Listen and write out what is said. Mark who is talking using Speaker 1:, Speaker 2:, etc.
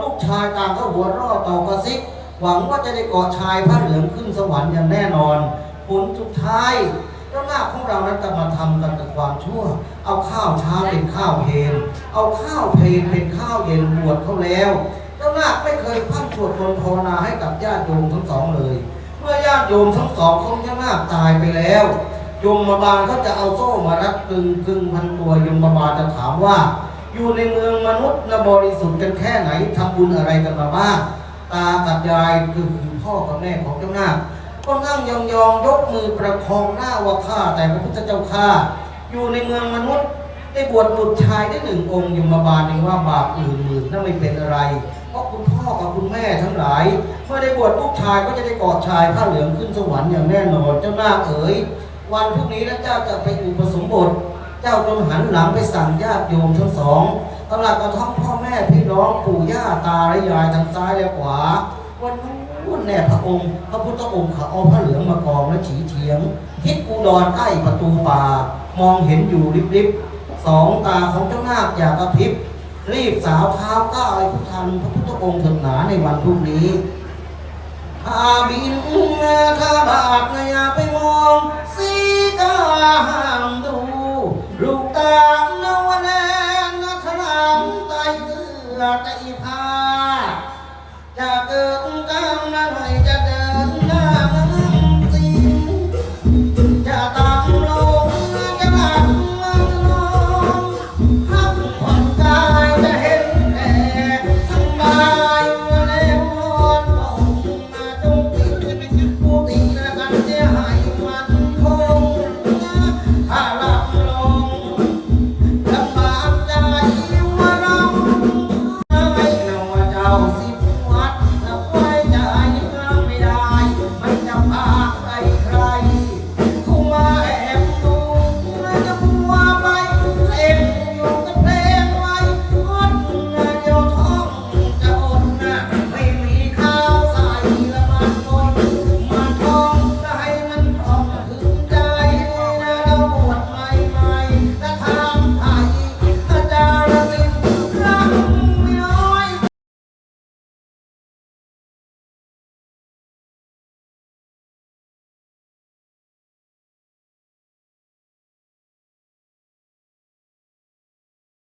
Speaker 1: ลูกชายต่างก็หัวเรอต่อกระซิก หวังว่าจะได้เกาะชายผ้าเหลืองขึ้นสวรรค์อย่างแน่นอน ผลสุดท้ายเจ้าหน้าของเรานั้นจะมาทำกันแต่ความชั่ว เอาข้าวเช้าเป็นข้าวเพลนเอาข้าวเพลนเป็นข้าวเย็นบวชเขาแล้ว เจ้านาคไม่เคยพันสวดมนต์ภาวนาให้กับญาติโยมทั้งสองเลย เมื่อญาติโยมทั้งสองของเจ้านาคตายไปแล้วยมบาลเขาจะเอาโซ่มารัดกึงกึงพันตัวยมบาลจะถามว่า อยู่ในเมืองมนุษย์นะบริสุทธิ์กันแค่ไหนทำบุญอะไรกันมาบ้างตากับยายคือพ่อกับแม่ของเจ้าหน้าก็นั่งยองๆยกมือประคองหน้าว่าข้าแต่พระพุทธเจ้าข้าอยู่ในเมืองมนุษย์ ได้บวชบุตรชายได้หนึ่งองค์ยมบาลยังว่าบาปอื่นหมื่นนั่นไม่เป็นอะไร เพราะคุณพ่อกับคุณแม่ทั้งหลายเมื่อได้บวชลูกชายก็จะได้กอดชายผ้าเหลืองขึ้นสวรรค์อย่างแน่นอนเจ้าหน้าเอ๋ยวันพรุ่งนี้นะเจ้าจะไปอุปสมบท เจ้าจงหันหลังไปสั่งญาติโยมทั้งสองตลาดกระท่อมพ่อแม่พี่น้องปู่ย่าตาและยายทางซ้ายและขวา วันนู้นแน่พระองค์ พระพุทธองค์ขาเอาผ้าเหลืองมากองและฉีเฉียง ทิศอุดรใกล้ประตูป่า มองเห็นอยู่ริบๆสองตาของเจ้านาคอยากกระพริบ รีบสาวเท้าก้าวไอ้พุทธันพระพุทธองค์เถิดหนาในวันพรุ่งนี้ข้าบินข้าบาทน ลูกตางนวแนนทรามใตเสือไตผ้าจะเกิดกันมอะไร